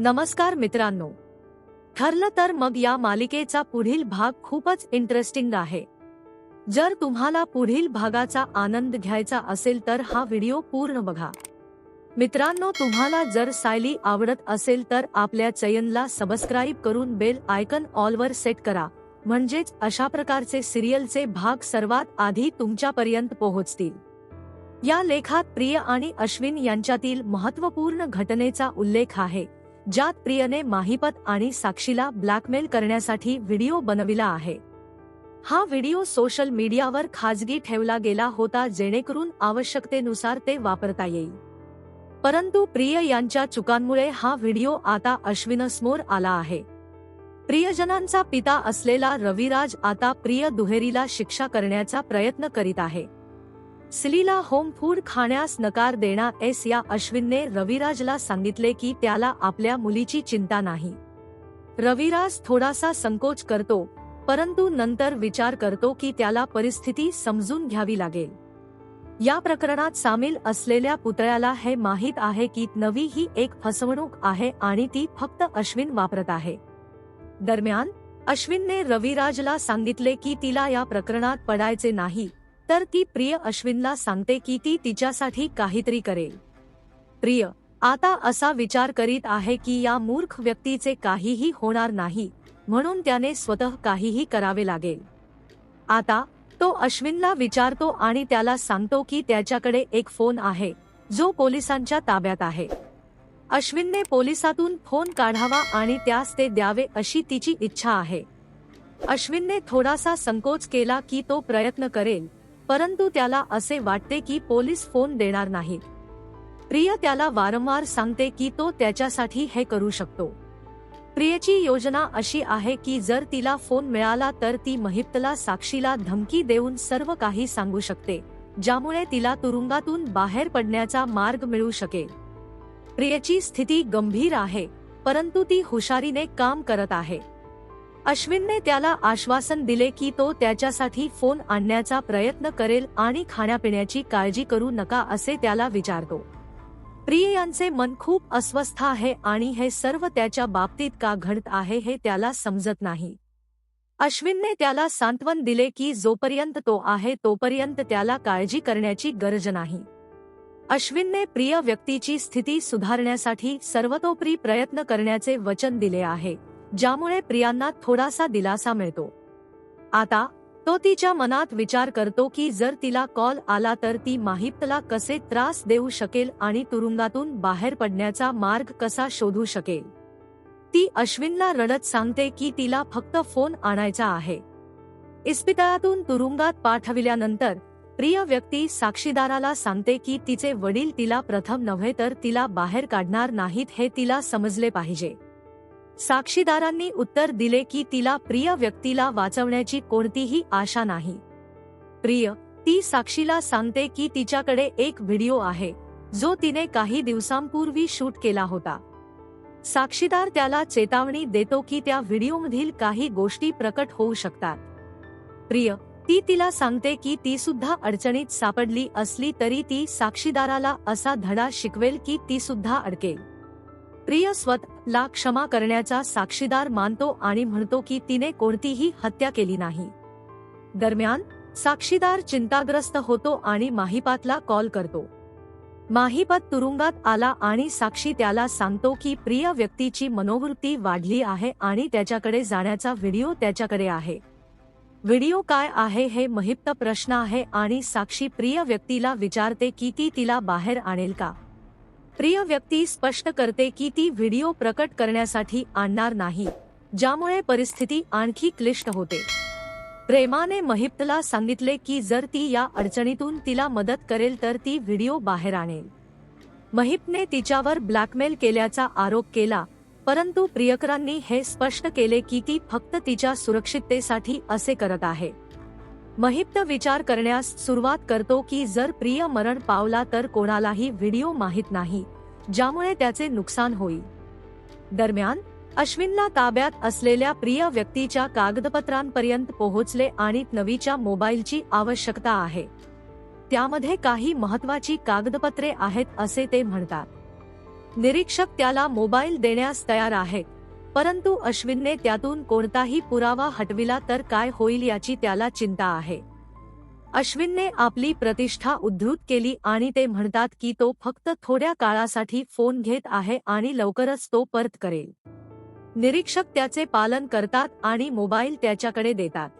नमस्कार मित्रांनो. ठरलं तर मग या मालिकेचा पुढील भाग खूपच इंटरेस्टिंग आहे. जर तुम्हाला पुढील भागाचा आनंद घ्यायचा असेल तर हा व्हिडिओ पूर्ण बघा. मित्रांनो तुम्हाला जर सायली आवडत असेल तर आपल्या चयनला सबस्क्राईब करून बेल आयकन ऑलवर सेट करा. म्हणजेच अशा प्रकारचे सिरियलचे भाग सर्वात आधी तुमच्यापर्यंत पोहोचतील. या लेखात प्रिय आणि अश्विन यांच्यातील महत्त्वपूर्ण घटनेचा उल्लेख आहे. ज्यात प्रियने माहिपत आणि साक्षीला ब्लॅकमेल करण्यासाठी व्हिडिओ बनविला आहे. हा व्हिडिओ सोशल मीडियावर खाजगी ठेवला गेला होता जेणेकरून आवश्यकतेनुसार ते वापरता येईल. परंतु प्रिय यांच्या चुकांमुळे हा व्हिडिओ आता अश्विनसमोर आला आहे. प्रियजनांचा पिता असलेला रविराज आता प्रिय दुहेरीला शिक्षा करण्याचा प्रयत्न करीत आहे. सिलीला होम फूड खाण्यास नकार देणार एस या अश्विनने रविराजला सांगितले की त्याला आपल्या मुलीची चिंता नाही. रविराज थोडासा संकोच करतो परंतु नंतर विचार करतो की त्याला परिस्थिती समजून घ्यावी लागेल. या प्रकरणात सामील असलेल्या पुतळ्याला हे माहीत आहे की नवी ही एक फसवणूक आहे आणि ती फक्त अश्विन वापरत आहे. दरम्यान अश्विनने रविराजला सांगितले की तिला या प्रकरणात पडायचे नाही तर ती प्रिय अश्विनला सांगते की ती तिच्यासाठी काहीतरी करेल. प्रिय आता असा विचार करीत आहे की या मूर्ख व्यक्तीचे काहीही होणार नाही म्हणून त्याने स्वतः काहीही करावे लागेल. आता तो अश्विनला विचारतो आणि त्याला सांगतो की त्याच्याकडे एक फोन आहे जो पोलिसांच्या ताब्यात आहे. अश्विनने पोलिसातून फोन काढावा आणि त्यास ते द्यावे अशी तिची इच्छा आहे. अश्विनने थोडासा संकोच केला की तो प्रयत्न करेल परंतु त्याला असे वाटते की पोलीस फोन देणार नाहीत प्रिय त्याला वारंवार सांगते की तो त्याच्यासाठी हे करू शकतो. प्रियची योजना अशी आहे की जर तिला फोन मिळाला तर ती महिप्तला साक्षीला धमकी देऊन सर्व काही सांगू शकते ज्यामुळे तिला तुरुंगातून बाहेर पडण्याचा मार्ग मिळू शकेल. प्रियची स्थिती गंभीर आहे परंतु ती हुशारीने काम करत आहे. अश्विनने त्याला आश्वासन दिले की तो त्याच्यासाठी फोन आणण्याचा प्रयत्न करेल आणि खाण्यापिण्याची काळजी करू नका असे त्याला विचारतो. प्रिय यांचे मन खूप अस्वस्थ आहे आणि हे सर्व त्याच्या बाबतीत का घडत आहे हे त्याला समजत नाही. अश्विनने त्याला सांत्वन दिले की जोपर्यंत तो आहे तोपर्यंत त्याला काळजी करण्याची गरज नाही. अश्विनने प्रिय व्यक्तीची स्थिती सुधारण्यासाठी सर्वतोपरी प्रयत्न करण्याचे वचन दिले आहे. ज्यामुळे प्रियांना थोडासा दिलासा मिळतो. आता तो तिच्या मनात विचार करतो की जर तिला कॉल आला तर ती माहितला कसे त्रास देऊ शकेल आणि तुरुंगातून बाहेर पडण्याचा मार्ग कसा शोधू शकेल. ती अश्विनला रडत सांगते की तिला फक्त फोन आणायचा आहे. इस्पितळातून तुरुंगात पाठविल्यानंतर प्रिय व्यक्ती साक्षीदाराला सांगते की तिचे वडील तिला प्रथम नव्हे तर तिला बाहेर काढणार नाहीत हे तिला समजले पाहिजे. साक्षीदारांनी उत्तर दिले की तिला प्रिय व्यक्तीला वाचवण्याची कोणतीही आशा नाही. प्रिय ती साक्षीला सांगते की तिच्याकडे एक व्हिडिओ आहे जो तिने काही दिवसांपूर्वी शूट केला होता. साक्षीदार त्याला चेतावणी देतो की त्या व्हिडिओमधील काही गोष्टी प्रकट होऊ शकतात. प्रिय ती तिला सांगते की ती सुद्धा अडचणीत सापडली असली तरी ती साक्षीदाराला असा धडा शिकवेल की ती सुद्धा अडकेल. प्रिय स्वतःला क्षमा करण्याचा साक्षीदार मानतो आणि म्हणतो की तिने कोणतीही हत्या केली नाही. दरम्यान साक्षीदार चिंताग्रस्त होतो आणि माहिपातला कॉल करतो. माहिपत तुरुंगात आला आणि साक्षी त्याला सांगतो की प्रिय व्यक्तीची मनोवृत्ती वाढली आहे आणि त्याच्याकडे जाण्याचा व्हिडिओ त्याच्याकडे आहे. व्हिडिओ काय आहे हे महिप्त प्रश्न आहे आणि साक्षी प्रिय व्यक्तीला विचारते की ती तिला बाहेर आणेल का? प्रिय व्यक्ती स्पष्ट करते की ती व्हिडिओ प्रकट करण्यासाठी आणणार नाही ज्यामुळे परिस्थिती आणखी क्लिष्ट होते. प्रेमाने महिप्तला सांगितले की जर ती या अडचणीतून तिला मदत करेल तर ती व्हिडिओ बाहेर आणेल. महिपने तिच्यावर ब्लॅकमेल केल्याचा आरोप केला परंतु प्रियकरांनी हे स्पष्ट केले की ती फक्त तिच्या सुरक्षिततेसाठी असे करत आहे. महिप्त विचार करण्यास सुरुवात करतो की जर प्रिय मरण पावला तर कोणालाही व्हिडिओ माहीत नाही ज्यामुळे त्याचे नुकसान होईल. दरम्यान अश्विनला ताब्यात असलेल्या प्रिय व्यक्तीच्या कागदपत्रांपर्यंत पोहोचले आणि नवीच्या मोबाईलची आवश्यकता आहे. त्यामध्ये काही महत्वाची कागदपत्रे आहेत असे ते म्हणतात. निरीक्षक त्याला मोबाईल देण्यास तयार आहेत. परंतु अश्विनने त्यातून कोणताही पुरावा हटविला तर काय होईल याची त्याला चिंता आहे. अश्विनने आपली प्रतिष्ठा उद्धृत केली आणि ते म्हणतात की तो फक्त थोड्या काळासाठी फोन घेत आहे आणि लवकरच तो परत करेल. निरीक्षक त्याचे पालन करतात आणि मोबाईल त्याच्याकडे देतात.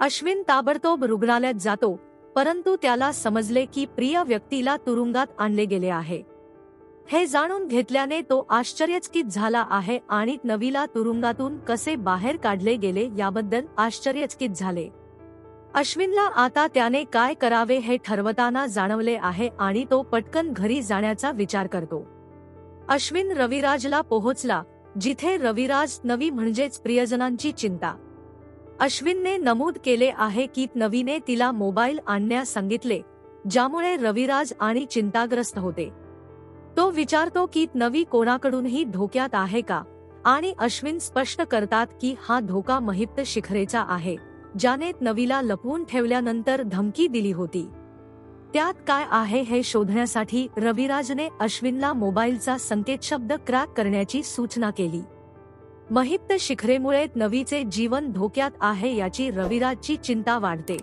अश्विन ताबडतोब रुग्णालयात जातो परंतु त्याला समजले की प्रिय व्यक्तीला तुरुंगात आणले गेले आहे. हे जाणून घेतल्याने तो आश्चर्यचकित झाला आहे आणि नवीला तुरुंगातून कसे बाहेर काढले गेले याबद्दल आश्चर्यचकित झाले. अश्विनला आता त्याने काय करावे हे ठरवताना जाणवले आहे आणि तो पटकन घरी जाण्याचा विचार करतो. अश्विन रविराजला पोहोचला जिथे रविराज नवी म्हणजेच प्रियजनांची चिंता. अश्विनने नमूद केले आहे की नवीने तिला मोबाईल आणण्यास सांगितले ज्यामुळे रविराज आणि चिंताग्रस्त होते. तो विचारतो की नवी कोणाकडूनही धोक्यात आहे का? आणि अश्विन स्पष्ट करतात की हा धोका महिप्त शिखरेचा आहे ज्याने नवीला लपवून ठेवल्यानंतर धमकी दिली होती. त्यात काय आहे हे शोधण्यासाठी रविराजने अश्विनला मोबाईलचा संकेतशब्द क्रॅक करण्याची सूचना केली. महिप्त शिखरेमुळे नवीचे जीवन धोक्यात आहे याची रविराजची चिंता वाढते.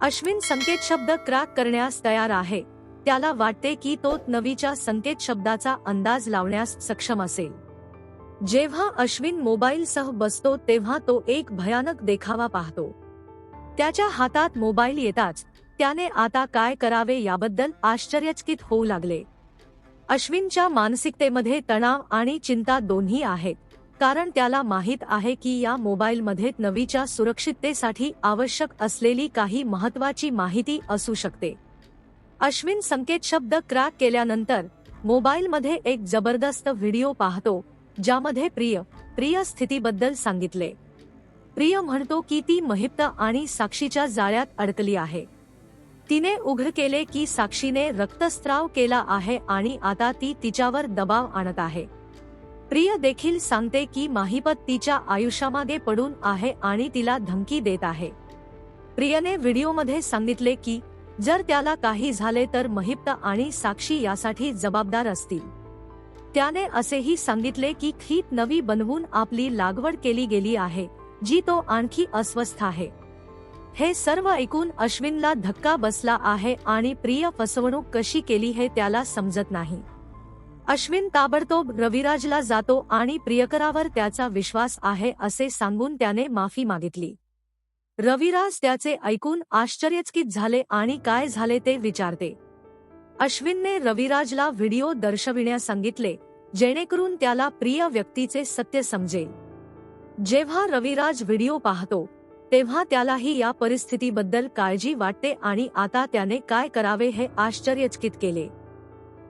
अश्विन संकेतशब्द क्रॅक करण्यास तयार आहे त्याला वाटते की तो नवीच्या संकेत शब्दाचा अंदाज लावण्यास सक्षम असेल. जेव्हा अश्विन मोबाईलसह बसतो तेव्हा तो एक भयानक देखावा पाहतो. त्याच्या हातात मोबाईल येताच त्याने आता काय करावे याबद्दल आश्चर्यचकित होऊ लागले. अश्विनच्या मानसिकतेमध्ये तणाव आणि चिंता दोन्ही आहेत कारण त्याला माहीत आहे की या मोबाईलमध्ये नवीच्या सुरक्षिततेसाठी आवश्यक असलेली काही महत्वाची माहिती असू शकते. अश्विन संकेत शब्द क्रॅक केल्यानंतर मोबाईलमध्ये एक जबरदस्त व्हिडिओ पाहतो ज्यामध्ये प्रिय प्रिय स्थितीबद्दल सांगितले. प्रिय म्हणतो की ती महिप्त आणि साक्षीच्या जाळ्यात अडकली आहे. तिने उघड केले की साक्षीने रक्तस्त्राव केला आहे आणि आता ती तिच्यावर दबाव आणत आहे. प्रिय देखील सांगते की माहिपत तिच्या आयुष्यामागे पडून आहे आणि तिला धमकी देत आहे. प्रियने व्हिडिओमध्ये सांगितले की जर त्याला काही झाले तर महिप्त आणि साक्षी यासाठी जबाबदार असतील. त्याने असेही सांगितले की खीत नवी बनवून आपली लागवड केली गेली आहे जी तो आणखी अस्वस्थ आहे. हे सर्व ऐकून अश्विनला धक्का बसला आहे आणि प्रिय फसवणूक कशी केली हे त्याला समजत नाही. अश्विन ताबडतोब रविराजला जातो आणि प्रियकरावर त्याचा विश्वास आहे असे सांगून त्याने माफी मागितली. रविराज त्याचे ऐकून आश्चर्यचकित झाले आणि काय झाले ते विचारते. अश्विनने रविराजला व्हिडिओ दर्शविण्यास सांगितले जेणेकरून त्याला प्रिय व्यक्तीचे सत्य समजेल. जेव्हा रविराज व्हिडिओ पाहतो तेव्हा त्यालाही या परिस्थितीबद्दल काळजी वाटते आणि आता त्याने काय करावे हे आश्चर्यचकित केले.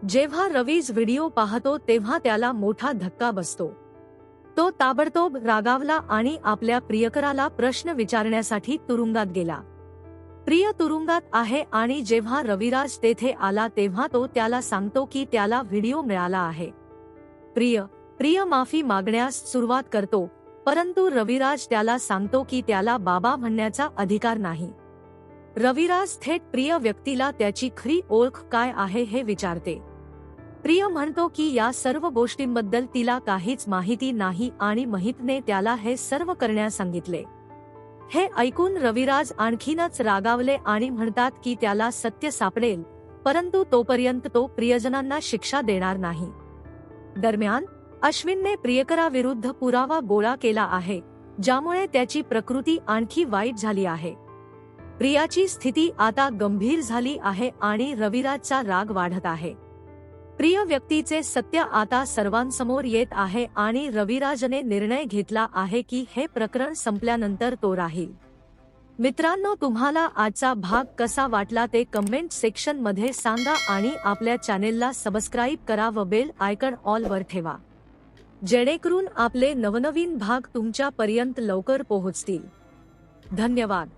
जेव्हा रवीज व्हिडिओ पाहतो तेव्हा त्याला मोठा धक्का बसतो. तो ताबडतोब रागावला आणि आपल्या प्रियकराला प्रश्न विचारण्यासाठी तुरुंगात गेला. प्रिय तुरुंगात आहे आणि जेव्हा रविराज तेथे आला तेव्हा तो त्याला सांगतो की त्याला व्हिडिओ मिळाला आहे. प्रिय प्रिय माफी मागण्यास सुरुवात करतो परंतु रविराज त्याला सांगतो की त्याला बाबा म्हणण्याचा अधिकार नाही. रविराज थेट प्रिय व्यक्तीला त्याची खरी ओळख काय आहे हे विचारते. प्रिय म्हणतो की या सर्व गोष्टींबद्दल तिला काहीच माहिती नाही आणि महितने त्याला हे सर्व करण्यास सांगितले. हे ऐकून रविराज आणखीनच रागावले आणि म्हणतात की त्याला सत्य सापडेल परंतु तोपर्यंत तो प्रियजनांना शिक्षा देणार नाही. दरम्यान अश्विनने प्रियकराविरुद्ध पुरावा गोळा केला आहे ज्यामुळे त्याची प्रकृती आणखी वाईट झाली आहे. प्रियाची स्थिती आता गंभीर झाली आहे आणि रविराजचा राग वाढत आहे. प्रिय व्यक्तीचे सत्य आता सर्वांसमोर येत आहे आणि रविराजने निर्णय घेतला आहे की हे प्रकरण संपल्यानंतर तो राहील. मित्रांनो तुम्हाला आजचा भाग कसा वाटला ते कमेंट सेक्शनमध्ये सांगा आणि आपल्या चॅनेलला सबस्क्राईब करा व बेल आयकन ऑल वर ठेवा. जेणेकरून आपले नवनवीन भाग तुमच्यापर्यंत लवकर पोहोचतील. धन्यवाद.